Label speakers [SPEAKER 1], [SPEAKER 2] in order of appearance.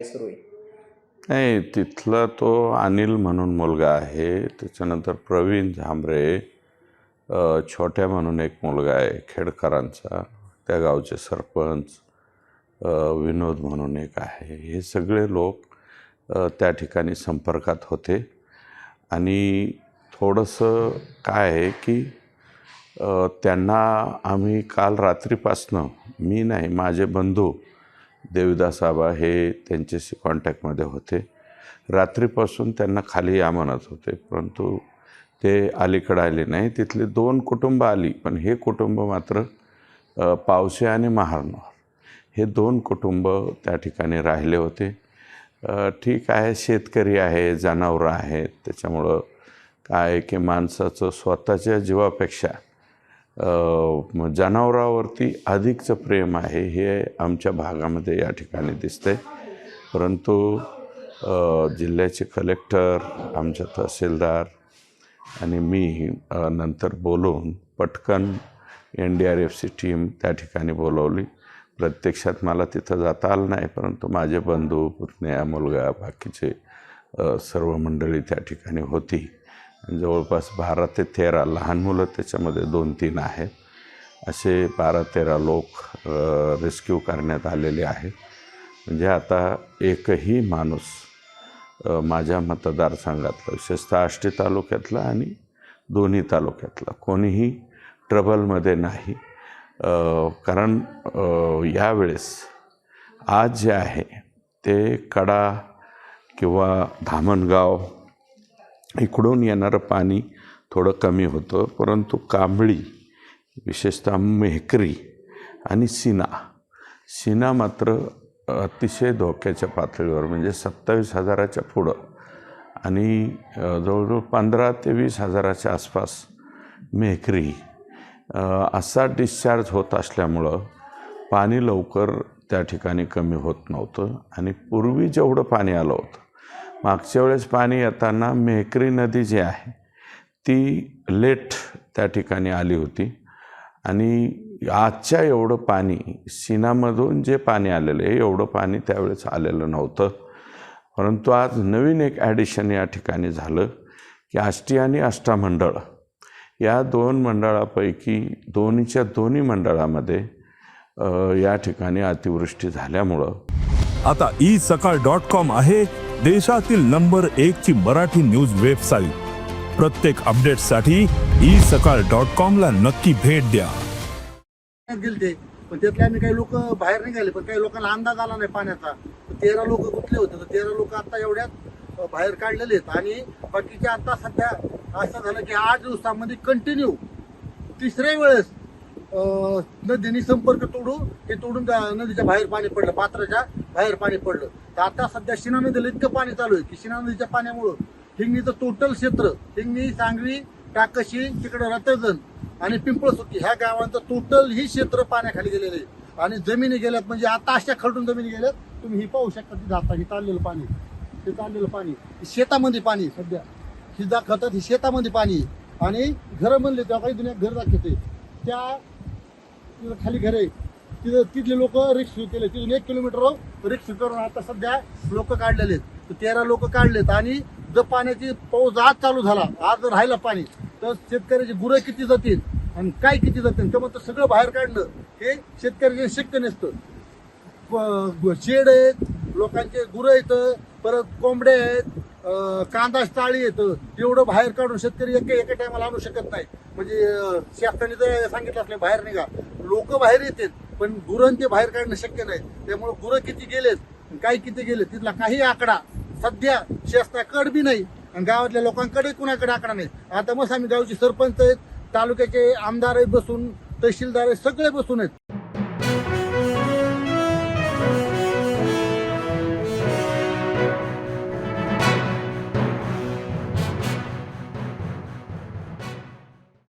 [SPEAKER 1] सुरू आहे?
[SPEAKER 2] नाही तिथला तो अनिल म्हणून मुलगा आहे. त्याच्यानंतर प्रवीण झांबरे छोट्या म्हणून एक मुलगा आहे खेडकरांचा त्या गावचे सरपंच विनोद म्हणून एक आहे. हे सगळे लोक त्या ठिकाणी संपर्कात होते. आणि थोडंसं काय आहे की त्यांना आम्ही काल रात्रीपासनं मी नाही माझे बंधू देवीदास आबा हे त्यांच्याशी कॉन्टॅक्टमध्ये होते. रात्रीपासून त्यांना खाली या म्हणत होते परंतु ते अलीकडं आले नाही. तिथले दोन कुटुंब आली पण हे कुटुंब मात्र पावसे आणि महारनोर हे दोन कुटुंब त्या ठिकाणी राहिले होते. ठीक आहे शेतकरी आहे जनावरं आहेत. त्याच्यामुळं काय आहे की माणसाचं स्वतःच्या जीवापेक्षा जनावरावरती अधिकचं प्रेम आहे हे आमच्या भागामध्ये या ठिकाणी दिसतंय. परंतु जिल्ह्याचे कलेक्टर आमच्या तहसीलदार आणि मी नंतर बोलून पटकन एन डी आर एफची टीम त्या ठिकाणी बोलवली. प्रत्यक्षात मला तिथं जाता आलं नाही परंतु माझे बंधू पुतण्या मुलगा बाकीचे सर्व मंडळी त्या ठिकाणी होती. जवळपास बारा ते तेरा लहान मुलं त्याच्यामध्ये दोन तीन आहेत. असे बारा तेरा लोक रेस्क्यू करण्यात आलेले आहेत. म्हणजे आता एकही माणूस माझ्या मतदारसंघातलं विशेषतः आष्टी तालुक्यातला आणि दोन्ही तालुक्यातला कोणीही ट्रबलमध्ये नाही. कारण यावेळेस आज जे आहे ते कडा किंवा धामणगाव इकडून येणारं पाणी थोडं कमी होतं परंतु कांबळी विशेषतः मेहकरी आणि सिना. सिना मात्र अतिशय धोक्याच्या पातळीवर म्हणजे सत्तावीस हजाराच्या पुढं. आणि जवळजवळ पंधरा ते वीस हजाराच्या आसपास मेहकरी. असा डिस्चार्ज होत असल्यामुळं पाणी लवकर त्या ठिकाणी कमी होत नव्हतं आणि पूर्वी जेवढं पाणी आलं होतं मागच्या वेळेस पाणी येताना मेहकरी नदी जी आहे ती लेट त्या ठिकाणी आली होती. आणि आजच्या एवढं पाणी सीनामधून जे पाणी आलेलं आहे एवढं पाणी त्यावेळेस आलेलं नव्हतं. परंतु आज नवीन एक ॲडिशन या ठिकाणी झालं की आष्टी आणि अष्टामंडळ या दोन मंडळापैकी दोन्हीच्या दोन्ही मंडळामध्ये या ठिकाणी अतिवृष्टी झाल्यामुळं.
[SPEAKER 3] आता ई सकाळ डॉट कॉम आहे. देशातील नंबर एक ची मराठी न्यूज वेबसाईट. प्रत्येक अपडेटसाठी ई सकाळ डॉट कॉम ला नक्की भेट द्या.
[SPEAKER 4] गेलते. पण त्यातले आम्ही काही लोक बाहेर निघाले पण काही लोकांना अंदाज आला नाही पाण्याचा. तेरा लोक गुंतले होते. तर तेरा लोक आता एवढ्यात बाहेर काढलेले आहेत. आणि बाकीचे आता सध्या असं झालं की आठ दिवसामध्ये कंटिन्यू तिसऱ्या वेळेस नदीने संपर्क तोडू ते तोडून त्या नदीच्या बाहेर पाणी पडलं पात्राच्या बाहेर पाणी पडलं. तर आता सध्या शिना नदीला इतकं पाणी चालू आहे की शिना नदीच्या पाण्यामुळं हिंगणीचं टोटल क्षेत्र हिंगणी सांगवी टाकशी तिकडं रतजन आणि पिंपळसुकी ह्या गावांचं टोटल ही क्षेत्र पाण्याखाली गेलेलं आहे. आणि जमिनी गेल्यात म्हणजे आता अशा खरडून जमिनी गेल्यात तुम्ही ही पाहू शकता ती आता ही चाललेलं पाणी. ते चाललेलं पाणी. शेतामध्ये पाणी सध्या. ही दाखवतात ही शेतामध्ये पाणी आहे. आणि घरं म्हणले तेव्हा काही दुनिया घर दाखवते त्या खाली घर. आहे तिथं तिथले लोक रिक्शू केले. तिथून एक किलोमीटर रिक्शू करून आता सध्या लोक काढलेले आहेत. तर तेरा लोक काढलेत आणि जर पाण्याची पाऊस आज चालू झाला आज जर राहिला पाणी तर शेतकऱ्याची गुरं किती जातील आणि काय किती जातील त्यामुळे तर सगळं बाहेर काढणं हे शेतकऱ्याचे शक्य नसतं. प- शेड आहेत लोकांचे गुरं येतं परत कोंबड्या आहेत कांदा चाळी येतं एवढं बाहेर काढून शेतकरी एका एका टायमाला आणू शकत नाही. म्हणजे अं, शासनाने जर सांगितलं असले बाहेर निघा. लोक बाहेर येतात पण गुरं ते बाहेर काढणं शक्य नाही. त्यामुळे गुरं किती गेलेत काय किती गेले तिथला काही आकडा सध्या शासनाकडे बी नाही आणि गावातल्या लोकांकडे कुणाकडे आकडा नाही. आता मग आम्ही गावचे सरपंच आहेत तालुक्याचे आमदार आहेत बसून तहसीलदार आहेत सगळे बसून आहेत.